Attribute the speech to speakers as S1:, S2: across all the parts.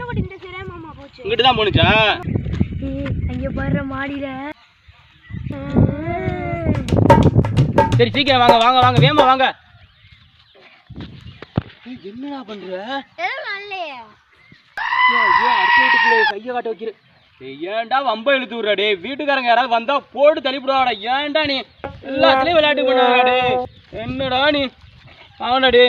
S1: கண்ணுக்குட்டி இந்த சரியா மாமா போச்சு?
S2: இங்கிட்டு தான் போனுச்சா
S1: அங்க பாரு மாடியில.
S2: சரி சீக்கிரம் வாங்க வாங்க வாங்க வேமா வாங்க. என்னடா பண்ற? கையை காட்ட வைக்கிற? ஏன்டா வம்ப இழுத்து விடுறா டே வீட்டுக்காரங்க யாராவது வந்தா போட்டு தள்ளிவிடுவாடா ஏன்டா நீ? எல்லாத்துலயும் விளையாட்டு பண்ணுவாடா என்னடா நீ? ஆவடா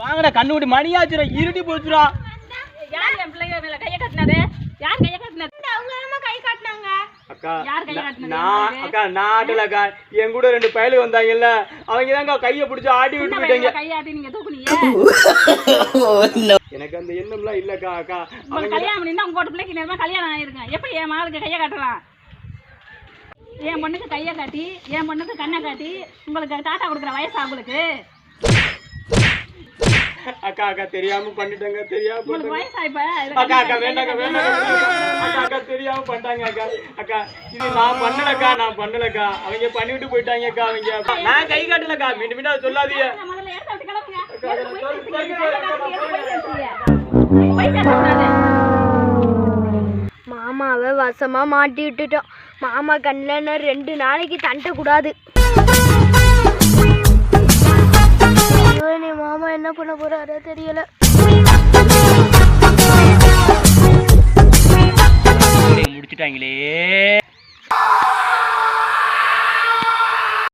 S2: வாங்கடா கண்ணு விட்டு மணியாச்சுடா இருட்டி போச்சுடா.
S3: யார் என் பிள்ளைங்க மேல கையை காட்டினது? யார் கையை காட்டினது?
S1: அவங்க தானம்மா கை காட்டினாங்க?
S2: அக்கா
S3: யார் கையை
S2: நான்-
S3: காட்டுனது?
S2: நான் அக்கா நான் ஆட்டல அக்கா என் கூட ரெண்டு பயலுங்க வந்தாங்கல்ல அவங்க தாங்க கையை பிடிச்சி ஆட்டி விட்டு போயிட்டாங்க
S3: பையனை கையாட்டி நீங்க தூக்குனீங்க.
S2: எனக்கு அந்த எண்ணம்லாம் இல்லக்கா அக்கா.
S3: உங்களுக்கு
S2: அவங்க
S3: கல்யாணம் பண்ணிருந்தா உங்க வீட்டு பிள்ளைக்கு நேரமா கல்யாணம் ஆயிருங்க. எப்படி என் மகளுக்கு கையை காட்டலாம்? என் பொண்ணுக்கு கையை காட்டி என் பொண்ணுக்கு கண்ணை காட்டி உங்களுக்கு டாட்டா கொடுக்குற வயசா உங்களுக்கு?
S2: அக்கா அக்கா தெரியாம பண்ணிட்டாங்க தெரியாம
S3: உங்களுக்கு வயசா இப்ப?
S2: அக்கா அக்கா வேண்டாங்க வேண்டாங்க அக்கா அக்கா தெரியாம பண்ணிட்டாங்க அக்கா. அக்கா இது நான் பண்ணலக்கா நான் பண்ணலக்கா. அவங்க பண்ணிவிட்டு போயிட்டாங்க அக்கா அவங்க. நான் கை காட்டலக்கா. மீண்டும் மீண்டும் சொல்லாதீங்க.
S3: முதல்ல இடத்த விட்டு கிளம்புங்க.
S1: மாமாவை வசமா மாட்டி விட்டுட்டோம் மாமா கண்ணில் ரெண்டு நாளைக்கு தண்டக்கூடாது நீ மாமா என்ன பண்ண போறாரு தெரியல.
S2: முடிச்சிட்டாங்களே.